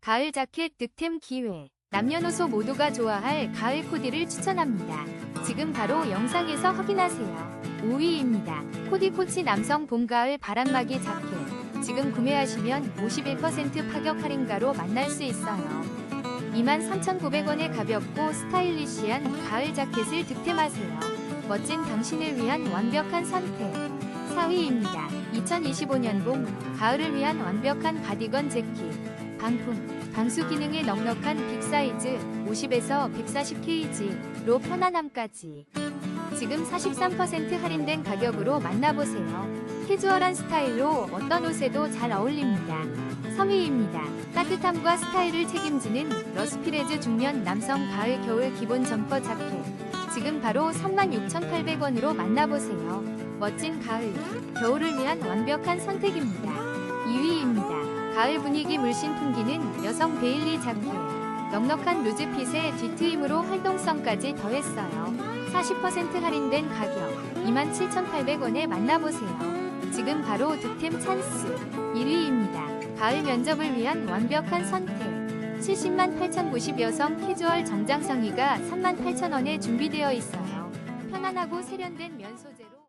가을 자켓 득템 기회. 남녀노소 모두가 좋아할 가을 코디를 추천합니다. 지금 바로 영상에서 확인하세요. 5위입니다. 코디 코치 남성 봄 가을 바람막이 자켓. 지금 구매하시면 51% 파격 할인가로 만날 수 있어요. 23,900원의 가볍고 스타일리시한 가을 자켓을 득템하세요. 멋진 당신을 위한 완벽한 선택. 4위입니다. 2025년 봄 가을을 위한 완벽한 가디건 재킷. 방풍. 방수 기능의 넉넉한 빅 사이즈 50에서 140kg로 편안함까지. 지금 43% 할인된 가격으로 만나보세요. 캐주얼한 스타일로 어떤 옷에도 잘 어울립니다. 3위입니다. 따뜻함과 스타일을 책임지는 러스피레즈 중년 남성 가을 겨울 기본 점퍼 자켓. 지금 바로 36,800원으로 만나보세요. 멋진 가을, 겨울을 위한 완벽한 선택입니다. 2위입니다. 가을 분위기 물씬 풍기는 여성 데일리 자켓. 넉넉한 루즈핏에 뒤트임으로 활동성까지 더했어요. 40% 할인된 가격 27,800원에 만나보세요. 지금 바로 득템 찬스 1위입니다. 가을 면접을 위한 완벽한 선택 70만 8,090 여성 캐주얼 정장 상의가 38,000원에 준비되어 있어요. 편안하고 세련된 면 소재로